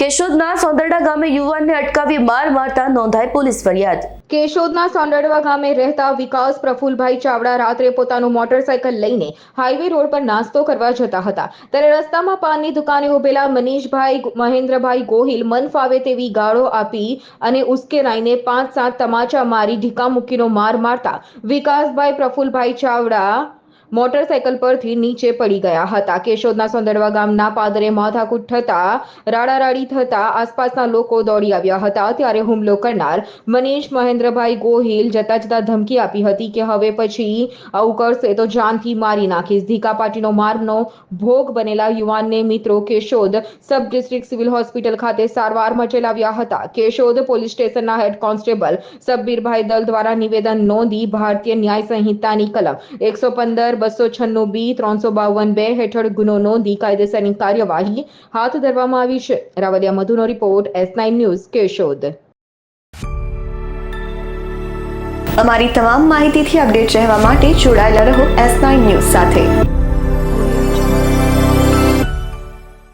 કેશોદના સોંદરડા ગામે યુવાનને અટકાવી માર મારતા નોંધાઈ પોલીસ ફરિયાદ. કેશોદના સોંદરડવા ગામે રહેતા વિકાસ પ્રફુલભાઈ ચાવડા રાત્રે પોતાનું મોટરસાયકલ લઈને હાઈવે રોડ પર નાસ્તો કરવા જતા હતા. ત્યારે રસ્તામાં પાનની દુકાને ઉભેલા મનીષભાઈ મહેન્દ્રભાઈ ગોહિલ મન ફાવે તેવી ગાળો આપી અને ઉશ્કેરાઈને પાંચ સાત તમાચા મારી ઢીકા મૂકીનો માર મારતા વિકાસભાઈ પ્રફુલભાઈ ચાવડા મોટરસાયકલ પરથી નીચે પડી ગયા હતા. કેશોદના સોંદરવા ગામના પાદરે માથાકૂટ થતા રાડારાડી થતા આસપાસના લોકો દોડી આવ્યા હતા. ત્યારે હુમલો કરનાર મનીષ મહેન્દ્રભાઈ ગોહિલ જતા જતા ધમકી આપી હતી કે હવે પછી આવું કરશે તો જાનથી મારી નાખીશ. ધીકા પાટીનો મારનો ભોગ બનેલા યુવાનને મિત્રો Keshod sub district civil hospital ખાતે સારવારમાં ચલાવ્યા હતા. કેશોદ પોલીસ સ્ટેશનના હેડ કોન્સ્ટેબલ સબીરભાઈ દલ દ્વારા નિવેદન નોંધી ભારતીય ન્યાય સંહિતાની કલમ એકસો પંદર બસો છન્નું બી, ત્રણસો બાવન બે હેઠળ ગુનો નોંધી કાયદેસરની કાર્યવાહી હાથ ધરવામાં આવી છે. Ravaliya મધુનો report S nine news, Keshod. અમારી તમામ માહિતીથી અપડેટ રહેવા માટે જોડાયેલા રહો એસ નાઇન ન્યૂઝ સાથે.